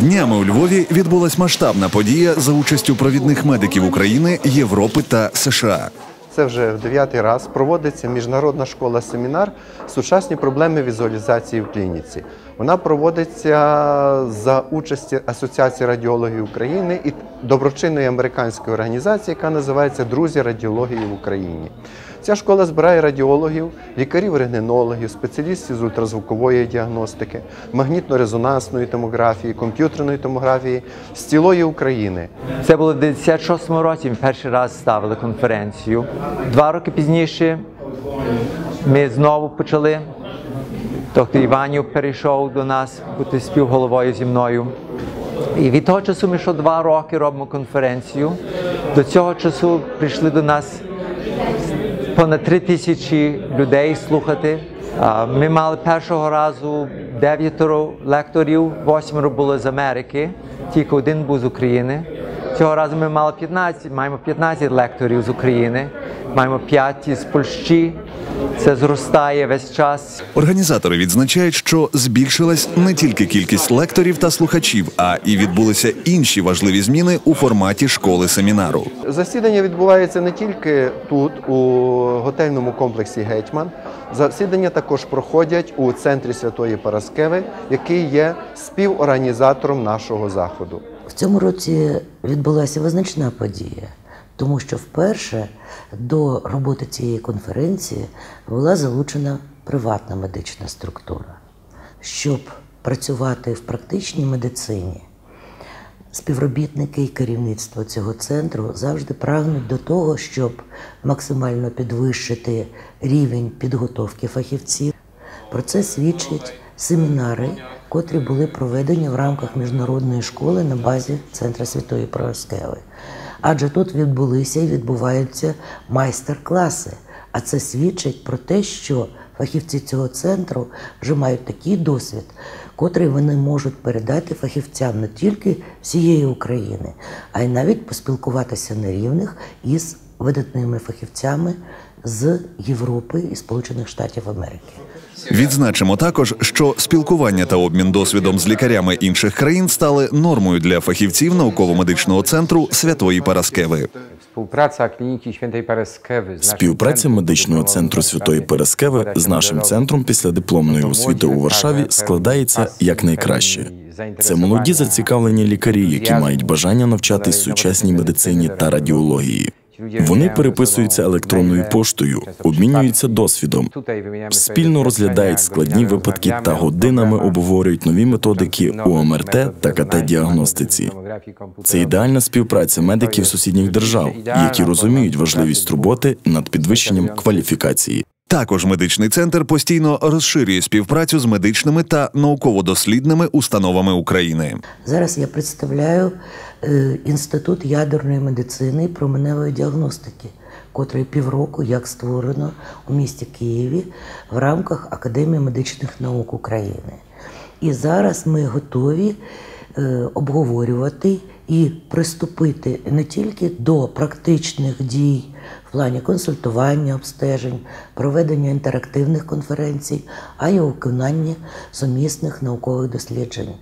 Днями у Львові відбулась масштабна подія за участю провідних медиків України, Європи та США. Це вже в дев'ятий раз проводиться міжнародна школа-семінар Сучасні проблеми візуалізації в клініці. Вона проводиться за участі Асоціації радіологів України і доброчинної американської організації, яка називається Друзі радіології в Україні. Ця школа збирає радіологів, лікарів-рентгенологів, спеціалістів з ультразвукової діагностики, магнітно-резонансної томографії, комп'ютерної томографії з цілої України. Це було в 96-му році. Ми перший раз ставили конференцію. Два роки пізніше ми знову почали. Доктор Іванів перейшов до нас бути співголовою зі мною. І від того часу ми що два роки робимо конференцію. До цього часу прийшли до нас понад три тисячі людей слухати. Ми мали першого разу дев'ятеро лекторів, восьмеро було з Америки, тільки один був з України. Цього разу ми мали 15, маємо 15 лекторів з України, маємо 5 з Польщі. Це зростає весь час. Організатори відзначають, що збільшилась не тільки кількість лекторів та слухачів, а і відбулися інші важливі зміни у форматі школи семінару. Засідання відбувається не тільки тут, у готельному комплексі Гетьман. Засідання також проходять у центрі Святої Параскеви, який є співорганізатором нашого заходу. В цьому році відбулася визначна подія, тому що вперше до роботи цієї конференції була залучена приватна медична структура. Щоб працювати в практичній медицині, співробітники і керівництво цього центру завжди прагнуть до того, щоб максимально підвищити рівень підготовки фахівців. Про це свідчать семінари, котрі були проведені в рамках міжнародної школи на базі Центру Святої Параскеви. Адже тут відбулися і відбуваються майстер-класи. А це свідчить про те, що фахівці цього центру вже мають такий досвід, котрий вони можуть передати фахівцям не тільки всієї України, а й навіть поспілкуватися на рівних із видатними фахівцями з Європи і Сполучених Штатів Америки. Відзначимо також, що спілкування та обмін досвідом з лікарями інших країн стали нормою для фахівців науково-медичного центру Святої Параскеви. Співпраця медичного центру Святої Параскеви з нашим центром після дипломної освіти у Варшаві складається якнайкраще. Це молоді зацікавлені лікарі, які мають бажання навчатись сучасній медицині та радіології. Вони переписуються електронною поштою, обмінюються досвідом, спільно розглядають складні випадки та годинами обговорюють нові методики у МРТ та КТ-діагностиці. Це ідеальна співпраця медиків сусідніх держав, які розуміють важливість роботи над підвищенням кваліфікації. Також медичний центр постійно розширює співпрацю з медичними та науково-дослідними установами України. Зараз я представляю е, Інститут ядерної медицини і променевої діагностики, котрий півроку як створено у місті Києві в рамках Академії медичних наук України. І зараз ми готові е, обговорювати і приступити не тільки до практичних дій в плані консультування, обстежень, проведення інтерактивних конференцій, а й у виконанні сумісних наукових досліджень.